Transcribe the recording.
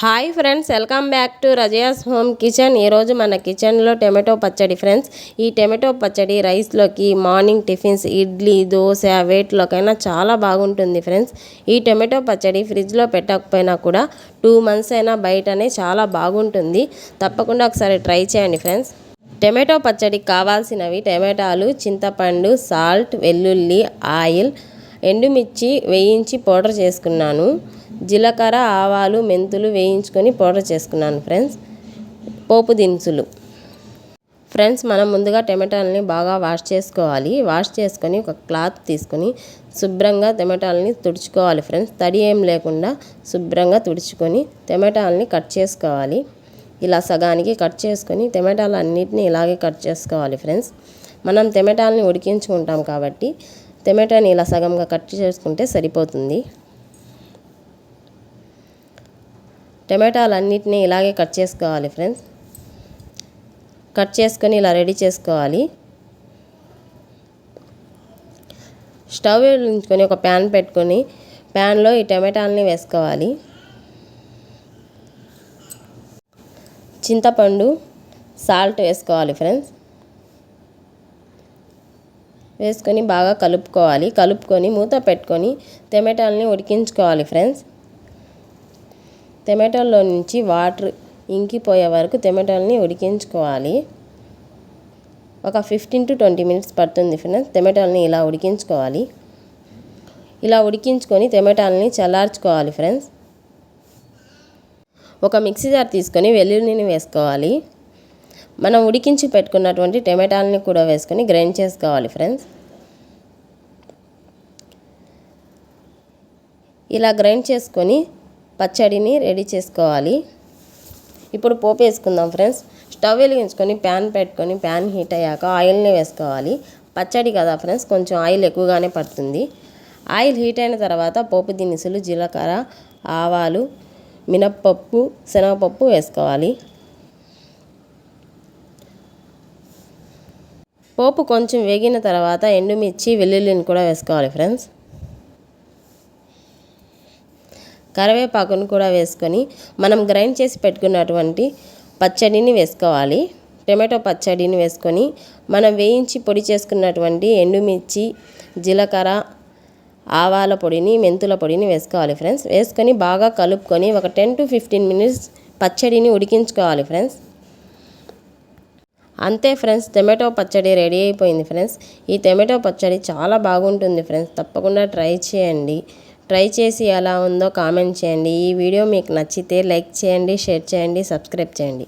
Hi friends welcome back to రజయాస్ home kitchen. ఈరోజు మన కిచెన్లో టమాటో పచ్చడి ఫ్రెండ్స్. ఈ టమాటో పచ్చడి రైస్లోకి మార్నింగ్ టిఫిన్స్ ఇడ్లీ దోశ వేట్లోకైనా చాలా బాగుంటుంది ఫ్రెండ్స్. ఈ టమాటో పచ్చడి ఫ్రిడ్జ్లో పెట్టకపోయినా కూడా టూ మంత్స్ అయినా బయటనే చాలా బాగుంటుంది. తప్పకుండా ఒకసారి ట్రై చేయండి ఫ్రెండ్స్. టమాటో పచ్చడికి కావాల్సినవి టమాటాలు చింతపండు సాల్ట్ వెల్లుల్లి ఆయిల్ ఎండుమిర్చి వేయించి పౌడర్ చేసుకున్నాను. జీలకర్ర ఆవాలు మెంతులు వేయించుకొని పౌడర్ చేసుకున్నాను ఫ్రెండ్స్. పోపు దినుసులు. ఫ్రెండ్స్ మనం ముందుగా టమాటాలని బాగా వాష్ చేసుకోవాలి. వాష్ చేసుకొని ఒక క్లాత్ తీసుకొని శుభ్రంగా టమాటాలని తుడుచుకోవాలి ఫ్రెండ్స్. తడి ఏం లేకుండా శుభ్రంగా తుడుచుకొని టమాటాలని కట్ చేసుకోవాలి. ఇలా సగానికి కట్ చేసుకొని టమాటాలు అన్నిటిని ఇలాగే కట్ చేసుకోవాలి ఫ్రెండ్స్. మనం టమాటాలని ఉడికించుకుంటాం కాబట్టి టమాటాని ఇలా సగంగా కట్ చేసుకుంటే సరిపోతుంది. టమాటాలన్నింటినీ ఇలాగే కట్ చేసుకోవాలి ఫ్రెండ్స్. కట్ చేసుకొని ఇలా రెడీ చేసుకోవాలి. స్టవ్ ఉంచుకొని ఒక ప్యాన్ పెట్టుకొని ప్యాన్లో ఈ టమాటాలని వేసుకోవాలి. చింతపండు సాల్ట్ వేసుకోవాలి ఫ్రెండ్స్. వేసుకొని బాగా కలుపుకోవాలి. కలుపుకొని మూత పెట్టుకొని టమాటాలని ఉడికించుకోవాలి ఫ్రెండ్స్. టమాటోల్లో నుంచి వాటర్ ఇంకిపోయే వరకు టమాటోలని ఉడికించుకోవాలి. ఒక ఫిఫ్టీన్ టు ట్వంటీ మినిట్స్ పడుతుంది ఫ్రెండ్స్. టమాటోలని ఇలా ఉడికించుకోవాలి. ఇలా ఉడికించుకొని టమాటాలని చల్లార్చుకోవాలి ఫ్రెండ్స్. ఒక మిక్సీ జార్ తీసుకొని వెల్లుల్లిని వేసుకోవాలి. మనం ఉడికించి పెట్టుకున్నటువంటి టమాటాలని కూడా వేసుకొని గ్రైండ్ చేసుకోవాలి ఫ్రెండ్స్. ఇలా గ్రైండ్ చేసుకొని పచ్చడిని రెడీ చేసుకోవాలి. ఇప్పుడు పోపు వేసుకుందాం ఫ్రెండ్స్. స్టవ్ వెలిగించుకొని ప్యాన్ పెట్టుకొని ప్యాన్ హీట్ అయ్యాక ఆయిల్ని వేసుకోవాలి. పచ్చడి కదా ఫ్రెండ్స్ కొంచెం ఆయిల్ ఎక్కువగానే పడుతుంది. ఆయిల్ హీట్ అయిన తర్వాత పోపు దినుసులు జీలకర్ర ఆవాలు మినప్పప్పు శనగపప్పు వేసుకోవాలి. పోపు కొంచెం వేగిన తర్వాత ఎండుమిర్చి వెల్లుల్లిని కూడా వేసుకోవాలి ఫ్రెండ్స్. కరివేపాకును కూడా వేసుకొని మనం గ్రైండ్ చేసి పెట్టుకున్నటువంటి పచ్చడిని వేసుకోవాలి. టమాటో పచ్చడిని వేసుకొని మనం వేయించి పొడి చేసుకున్నటువంటి ఎండుమిర్చి జీలకర్ర ఆవాల పొడిని మెంతుల పొడిని వేసుకోవాలి ఫ్రెండ్స్. వేసుకొని బాగా కలుపుకొని ఒక టెన్ టు ఫిఫ్టీన్ మినిట్స్ పచ్చడిని ఉడికించుకోవాలి ఫ్రెండ్స్. అంతే ఫ్రెండ్స్ టమాటో పచ్చడి రెడీ అయిపోయింది ఫ్రెండ్స్. ఈ టమాటో పచ్చడి చాలా బాగుంటుంది ఫ్రెండ్స్. తప్పకుండా ట్రై చేయండి. ట్రై చేసి ఎలా ఉందో కామెంట్ చేయండి. ఈ వీడియో మీకు నచ్చితే లైక్ చేయండి షేర్ చేయండి సబ్స్క్రైబ్ చేయండి.